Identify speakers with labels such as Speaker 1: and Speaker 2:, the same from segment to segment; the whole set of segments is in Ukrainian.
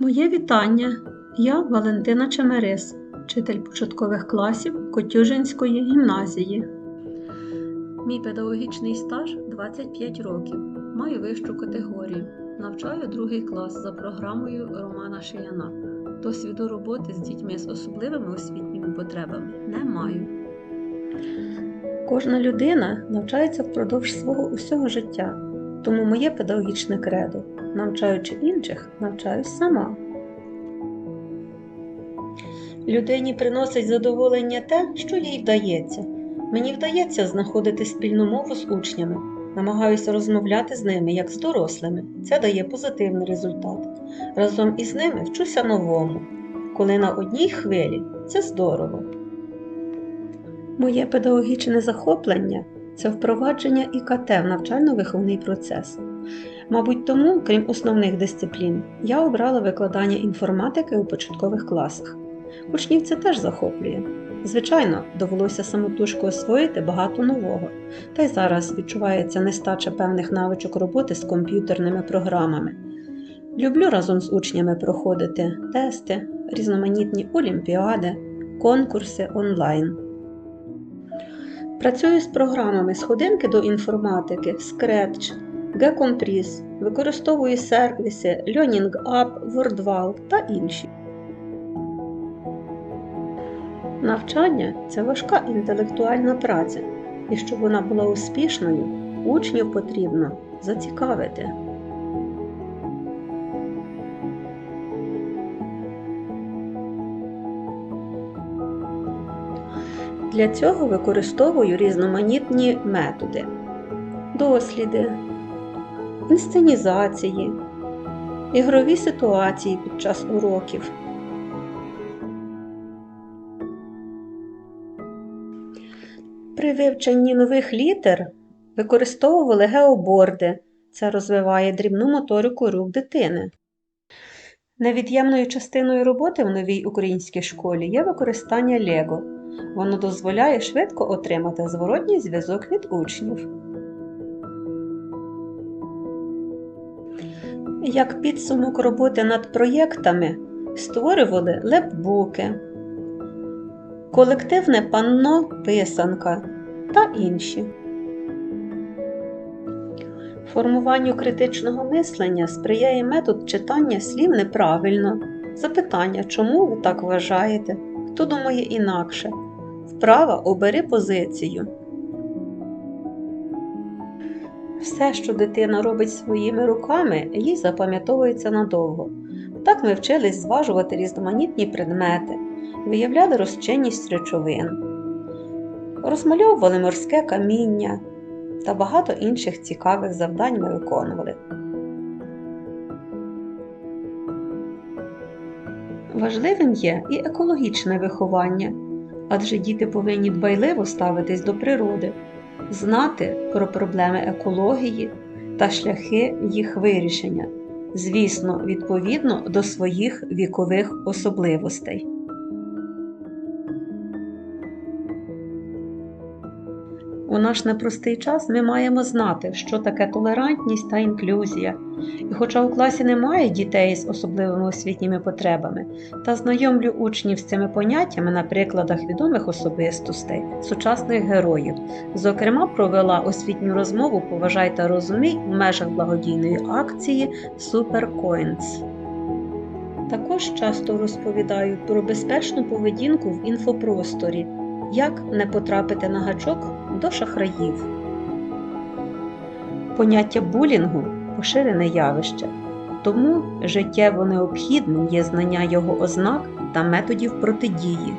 Speaker 1: Моє вітання. Я Валентина Чемерис, вчитель початкових класів Котюжинської гімназії. Мій педагогічний стаж 25 років. Маю вищу категорію. Навчаю другий клас за програмою Романа Шияна. Досвіду роботи з дітьми з особливими освітніми потребами не маю. Кожна людина навчається впродовж свого усього життя, тому моє педагогічне кредо, навчаючи інших, навчаюсь сама. Людині приносить задоволення те, що їй вдається. Мені вдається знаходити спільну мову з учнями, намагаюся розмовляти з ними як з дорослими. Це дає позитивний результат. Разом із ними вчуся новому. Коли на одній хвилі це здорово. Моє педагогічне захоплення це впровадження ІКТ в навчально-виховний процес. Мабуть, тому, крім основних дисциплін, я обрала викладання інформатики у початкових класах. Учнів це теж захоплює. Звичайно, довелося самотужки освоїти багато нового, та й зараз відчувається нестача певних навичок роботи з комп'ютерними програмами. Люблю разом з учнями проходити тести, різноманітні олімпіади, конкурси онлайн. Працюю з програмами сходинки до інформатики, Scratch, Gcompress, використовую сервіси Learning App, WordWall та інші. Навчання це важка інтелектуальна праця, і щоб вона була успішною, учнів потрібно зацікавити. Для цього використовую різноманітні методи: досліди, інсценізації, ігрові ситуації під час уроків. При вивченні нових літер використовували геоборди. Це розвиває дрібну моторику рук дитини. Невід'ємною частиною роботи в новій українській школі є використання Лего. Воно дозволяє швидко отримати зворотній зв'язок від учнів. Як підсумок роботи над проєктами створювали лепбуки, колективне панно писанка та інші. Формуванню критичного мислення сприяє метод читання слів неправильно, запитання, чому ви так вважаєте, хто думає інакше. Вправа обери позицію. Все, що дитина робить своїми руками, їй запам'ятовується надовго. Так ми вчились зважувати різноманітні предмети, виявляли розчинність речовин, розмальовували морське каміння та багато інших цікавих завдань ми виконували. Важливим є і екологічне виховання, адже діти повинні дбайливо ставитись до природи, знати про проблеми екології та шляхи їх вирішення, звісно, відповідно до своїх вікових особливостей. У наш непростий час ми маємо знати, що таке толерантність та інклюзія. І хоча у класі немає дітей з особливими освітніми потребами, та знайомлю учнів з цими поняттями на прикладах відомих особистостей, сучасних героїв. Зокрема, провела освітню розмову Поважай та розумій у межах благодійної акції SuperCoins. Також часто розповідаю про безпечну поведінку в інфопросторі, як не потрапити на гачок до шахраїв. Поняття булінгу поширене явище, тому життєво необхідним є знання його ознак та методів протидії.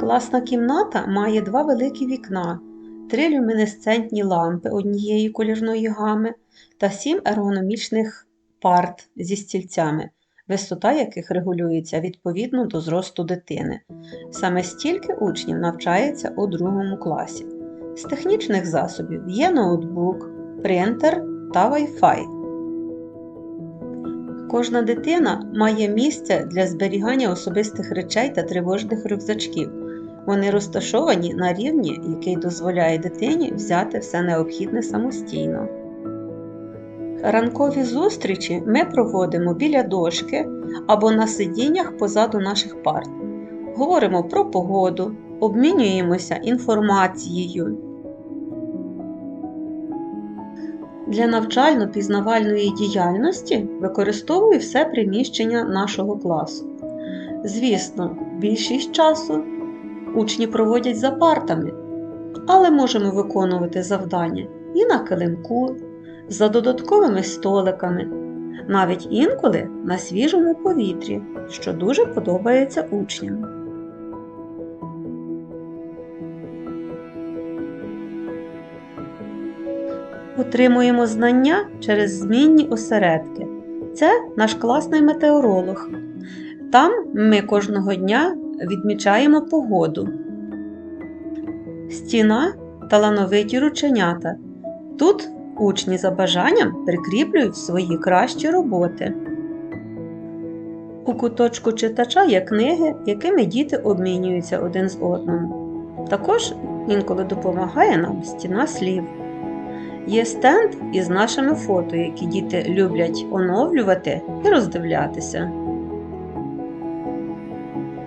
Speaker 1: Класна кімната має два великі вікна, три люмінесцентні лампи однієї колірної гами та сім ергономічних парт зі стільцями, висота яких регулюється відповідно до зросту дитини. Саме стільки учнів навчається у другому класі. З технічних засобів є ноутбук, принтер та Wi-Fi. Кожна дитина має місце для зберігання особистих речей та тривожних рюкзачків. Вони розташовані на рівні, який дозволяє дитині взяти все необхідне самостійно. Ранкові зустрічі ми проводимо біля дошки або на сидіннях позаду наших парт. Говоримо про погоду, обмінюємося інформацією. Для навчально-пізнавальної діяльності використовую все приміщення нашого класу. Звісно, більшість часу учні проводять за партами, але можемо виконувати завдання і на килимку, за додатковими столиками, навіть інколи на свіжому повітрі, що дуже подобається учням. Отримуємо знання через змінні осередки. Це наш класний метеоролог. Там ми кожного дня відмічаємо погоду. Стіна талановиті рученята. Тут учні за бажанням прикріплюють свої кращі роботи. У куточку читача є книги, якими діти обмінюються один з одним. Також інколи допомагає нам стіна слів. Є стенд із нашими фото, які діти люблять оновлювати і роздивлятися.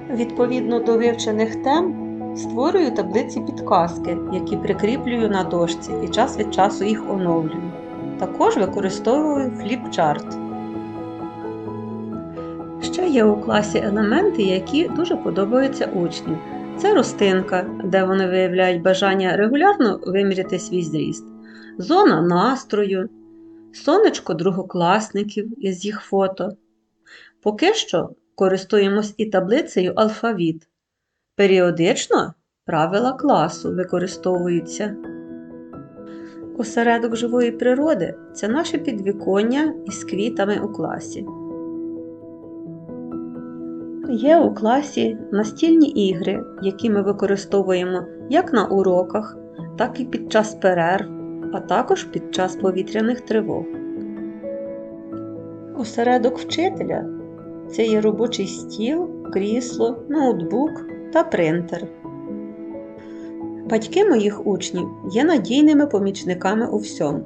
Speaker 1: Відповідно до вивчених тем створюю таблиці підказки, які прикріплюю на дошці і час від часу їх оновлюю. Також використовую фліпчарт. Ще є у класі елементи, які дуже подобаються учням. Це ростинка, де вони виявляють бажання регулярно виміряти свій зріст зона настрою, сонечко другокласників із їх фото. Поки що користуємось і таблицею алфавіт. Періодично правила класу використовуються. Осередок живої природи це наше підвіконня із квітами у класі. Є у класі настільні ігри, які ми використовуємо як на уроках, так і під час перерв, а також під час повітряних тривог. Осередок вчителя це є робочий стіл, крісло, ноутбук та принтер. Батьки моїх учнів є надійними помічниками у всьому.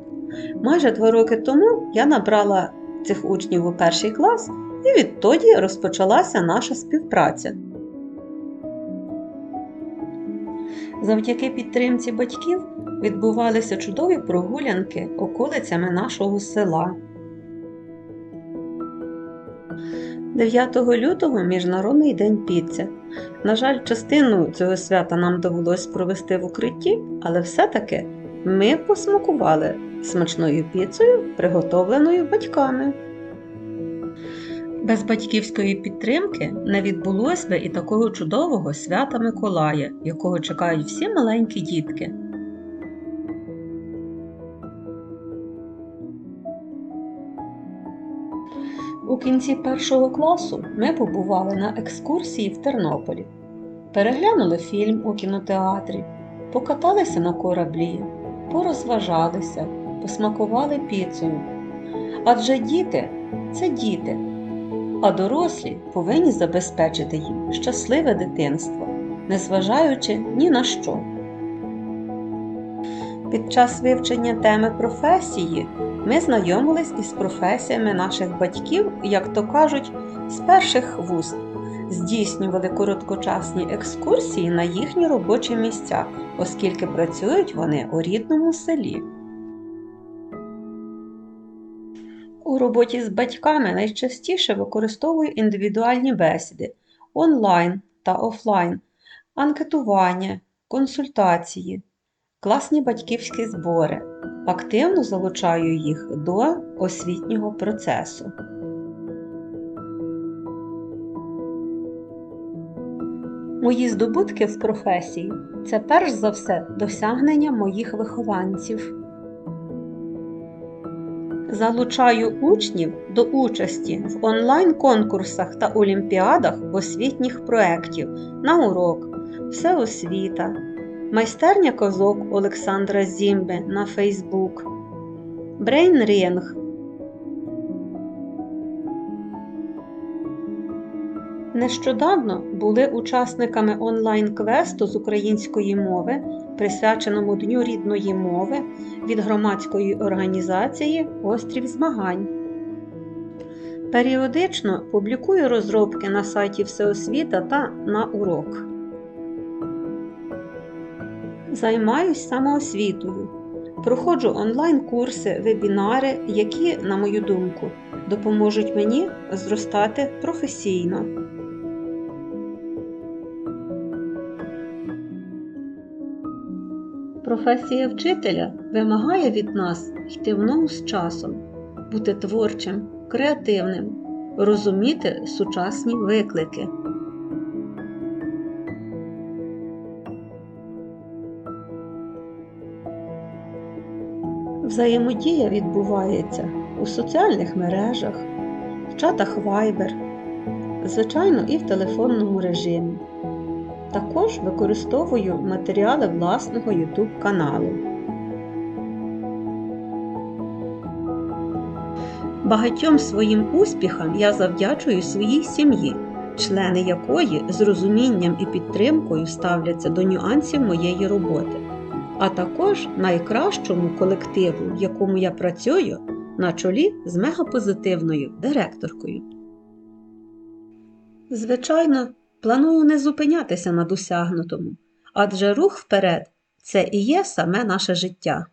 Speaker 1: Майже два роки тому я набрала цих учнів у перший клас і відтоді розпочалася наша співпраця. Завдяки підтримці батьків відбувалися чудові прогулянки околицями нашого села. 9 лютого Міжнародний день піци. На жаль, частину цього свята нам довелось провести в укритті, але все-таки ми посмакували смачною піцею, приготовленою батьками. Без батьківської підтримки не відбулося би і такого чудового свята Миколая, якого чекають всі маленькі дітки. У кінці першого класу ми побували на екскурсії в Тернополі, переглянули фільм у кінотеатрі, покаталися на кораблі, порозважалися, посмакували піцею. Адже діти це діти, а дорослі повинні забезпечити їм щасливе дитинство, незважаючи ні на що. Під час вивчення теми професії ми знайомились із професіями наших батьків, як то кажуть, з перших вуст, здійснювали короткочасні екскурсії на їхні робочі місця, оскільки працюють вони у рідному селі. У роботі з батьками найчастіше використовую індивідуальні бесіди онлайн та офлайн, анкетування, консультації, класні батьківські збори. Активно залучаю їх до освітнього процесу. Мої здобутки в професії це перш за все досягнення моїх вихованців. Залучаю учнів до участі в онлайн-конкурсах та олімпіадах освітніх проєктів на урок, всеосвіта, майстерня козок Олександра Зімби на Фейсбук, Брейнрінг. Нещодавно були учасниками онлайн-квесту з української мови, присвяченому Дню рідної мови від громадської організації Острів змагань. Періодично публікую розробки на сайті Всеосвіта та на урок. Займаюсь самоосвітою. Проходжу онлайн-курси, вебінари, які, на мою думку, допоможуть мені зростати професійно. Професія вчителя вимагає від нас йти в ногу з часом, бути творчим, креативним, розуміти сучасні виклики. Взаємодія відбувається у соціальних мережах, в чатах Viber, звичайно, і в телефонному режимі. Також використовую матеріали власного YouTube каналу. Багатьом своїм успіхам я завдячую своїй сім'ї, члени якої з розумінням і підтримкою ставляться до нюансів моєї роботи, а також найкращому колективу, в якому я працюю, на чолі з мегапозитивною директоркою. Звичайно, Планую не зупинятися на досягнутому, адже рух вперед це і є саме наше життя.